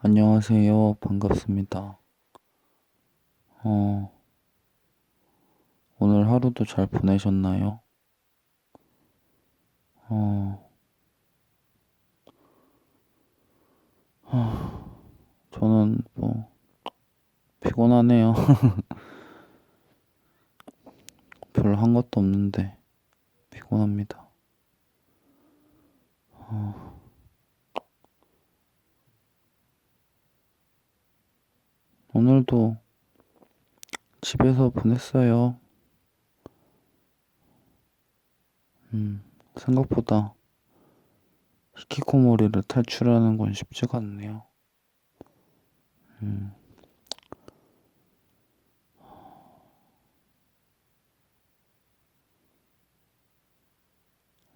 안녕하세요. 반갑습니다. 어, 오늘 하루도 잘 보내셨나요? 어, 하, 저는 뭐, 피곤하네요. 별로 한 것도 없는데, 피곤합니다. 어, 오늘도 집에서 보냈어요. 음, 생각보다 히키코모리를 탈출하는 건 쉽지가 않네요. 음,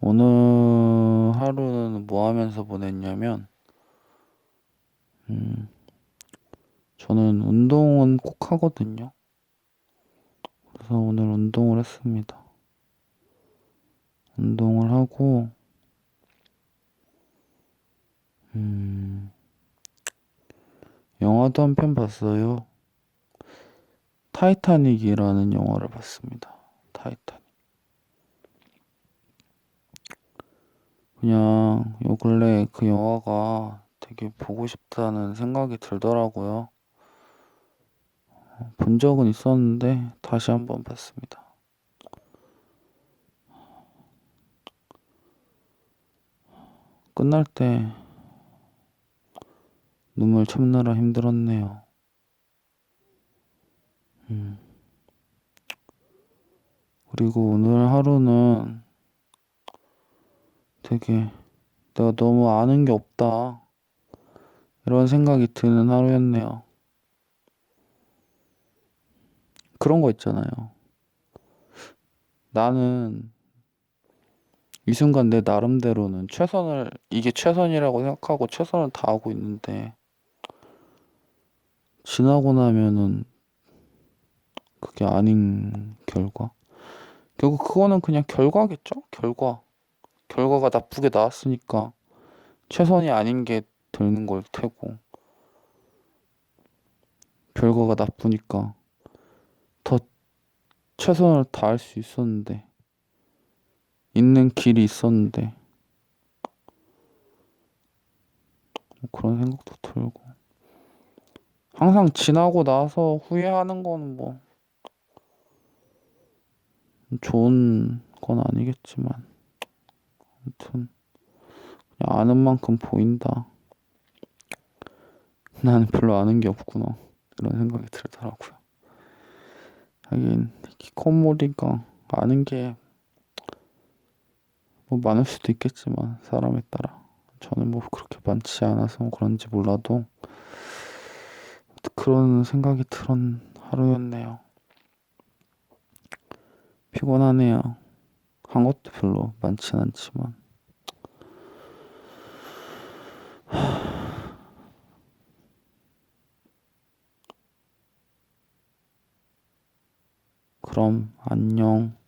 오늘 하루는 뭐 하면서 보냈냐면, 음, 저는 운동은 꼭 하거든요. 그래서 오늘 운동을 했습니다. 운동을 하고, 음, 영화도 한 편 봤어요. 타이타닉이라는 영화를 봤습니다. 타이타닉. 그냥 요 근래 그 영화가 되게 보고 싶다는 생각이 들더라고요. 본 적은 있었는데 다시 한번 봤습니다. 끝날 때 눈물 참느라 힘들었네요. 음. 그리고 오늘 하루는 되게 내가 너무 아는 게 없다. 이런 생각이 드는 하루였네요. 그런 거 있잖아요. 나는 이 순간 내 나름대로는 최선을, 이게 최선이라고 생각하고 최선을 다하고 있는데, 지나고 나면은 그게 아닌 결과? 결국 그거는 그냥 결과겠죠? 결과. 결과가 나쁘게 나왔으니까 최선이 아닌 게 되는 걸 테고, 결과가 나쁘니까 더 최선을 다할 수 있었는데, 있는 길이 있었는데, 뭐 그런 생각도 들고. 항상 지나고 나서 후회하는 건 뭐, 좋은 건 아니겠지만, 아무튼, 그냥 아는 만큼 보인다. 나는 별로 아는 게 없구나. 이런 생각이 들더라고요. 하긴, 히 키코모리가 아는 게 뭐 많을 수도 있겠지만, 사람에 따라. 저는 뭐 그렇게 많지 않아서 그런지 몰라도, 그런 생각이 들은 하루였네요. 피곤하네요. 한 것도 별로 많진 않지만. 그럼 안녕.